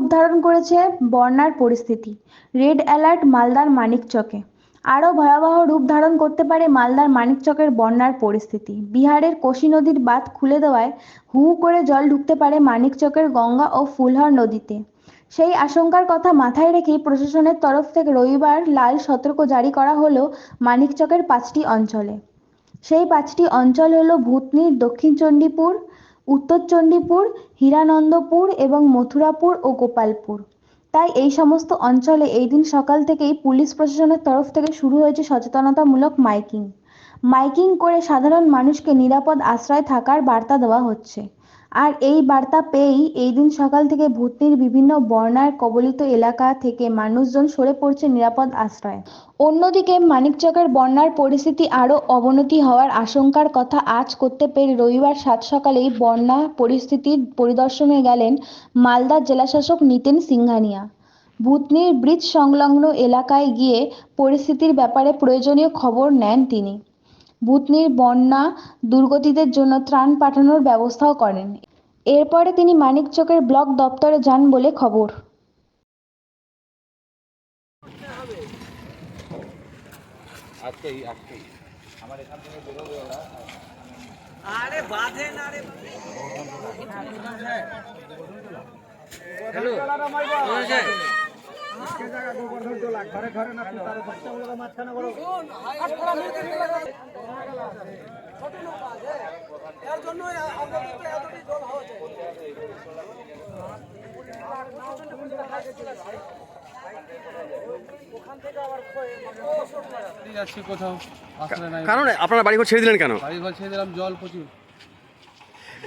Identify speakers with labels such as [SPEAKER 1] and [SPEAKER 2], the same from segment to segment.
[SPEAKER 1] রূপ ধারণ করেছে বন্যার পরিস্থিতি। রেড অ্যালার্ট মালদার মানিকচকে। আরও ভয়াবহ রূপ ধারণ করতে পারে মালদার মানিকচকের বন্যার পরিস্থিতি। বিহারের কোশি নদীর বাঁধ খুলে দেওয়ায় হু করে জল ঢুকতে পারে মানিকচকের গঙ্গা ও ফুলহর নদীতে। সেই আশঙ্কার কথা মাথায় রেখেই প্রশাসনের তরফ থেকে রবিবার লাল সতর্ক জারি করা হলো মানিকচকের পাঁচটি অঞ্চলে। সেই পাঁচটি অঞ্চল হলো ভূতনির দক্ষিণ চণ্ডীপুর উত্তর চণ্ডীপুর, হীরানন্দপুর এবং মথুরাপুর ও গোপালপুর। তাই এই সমস্ত অঞ্চলে এই দিন সকাল থেকেই পুলিশ প্রশাসনের তরফ থেকে শুরু হয়েছে সচেতনতামূলক মাইকিং। মাইকিং করে সাধারণ মানুষকে নিরাপদ আশ্রয় থাকার বার্তা দেওয়া হচ্ছে। আর এই বার্তা পেয়েই এই দিন সকাল থেকে ভূতনির বিভিন্ন বন্যার কবলিত এলাকা থেকে মানুষজন সরে পড়ছে নিরাপদ আশ্রয়। অন্যদিকে মানিকচকের বন্যার পরিস্থিতি আরও অবনতি হওয়ার আশঙ্কার কথা আজ করতে পেরে রবিবার সাত সকালেই বন্যা পরিস্থিতির পরিদর্শনে গেলেন মালদা জেলাশাসক নিতেন সিংঘানিয়া ভূতনির ব্রিজ সংলগ্ন এলাকায় গিয়ে পরিস্থিতির ব্যাপারে প্রয়োজনীয় খবর নেন তিনি। ভূতনির বন্যা দুর্গতদের জন্য ত্রাণ পাঠানোর ব্যবস্থাও করেন। এরপরে তিনি মানিকচকের ব্লক দপ্তরে যান বলে খবর।
[SPEAKER 2] আরে বাঁধে না রে।
[SPEAKER 3] ঠিক যাচ্ছি কোথাও আশ্রয় নাই
[SPEAKER 4] কারণ আপনারা বাড়িঘর ছেড়ে দিলেন কেন?
[SPEAKER 3] বাড়ি ঘর ছেড়ে দিলাম জল প্রচুর।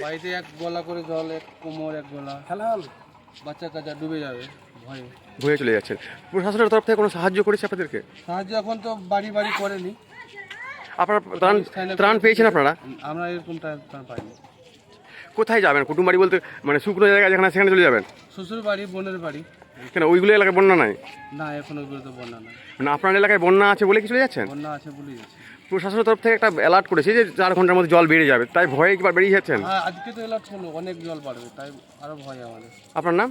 [SPEAKER 3] বাড়িতে এক গলা করে জল এক কোমর এক গলা। খেলা হল? বাচ্চা কাচ্চা ডুবে যাবে। ভয়ে
[SPEAKER 4] চলে যাচ্ছেন। প্রশাসনের তরফ থেকে কোনো সাহায্য করেছে আপনাদেরকে?
[SPEAKER 3] সাহায্য এখন তো বাড়ি বাড়ি করেনি।
[SPEAKER 4] আপনারা ত্রাণ ত্রাণ পেয়েছেন আপনারা?
[SPEAKER 3] আমরা এরকম ত্রাণ পাইনি।
[SPEAKER 4] কোথায় যাবেন? কুটুম বাড়ি বলতে মানে শুকনো জায়গা যেখানে সেখানে চলে যাবেন?
[SPEAKER 3] শ্বশুর বাড়ি বোনের বাড়ি।
[SPEAKER 4] কেন ওইগুলো এলাকায় বন্যা নাই?
[SPEAKER 3] না এখন ওইগুলো তো বন্যা নাই।
[SPEAKER 4] মানে আপনার এলাকায় বন্যা আছে বলে কি চলে যাচ্ছেন?
[SPEAKER 3] বন্যা আছে বলেই যাচ্ছে।
[SPEAKER 4] প্রশাসনের তরফ থেকে একটা অ্যালার্ট করেছে যে চার ঘণ্টার মধ্যে জল বেড়ে যাবে। তাই ভয়ে একবার বেরিয়ে যাচ্ছেন?
[SPEAKER 3] হ্যাঁ আজকে তো এলাট হলো অনেক জল বাড়বে তাই আরও ভয় আমাদের।
[SPEAKER 4] আপনার নাম?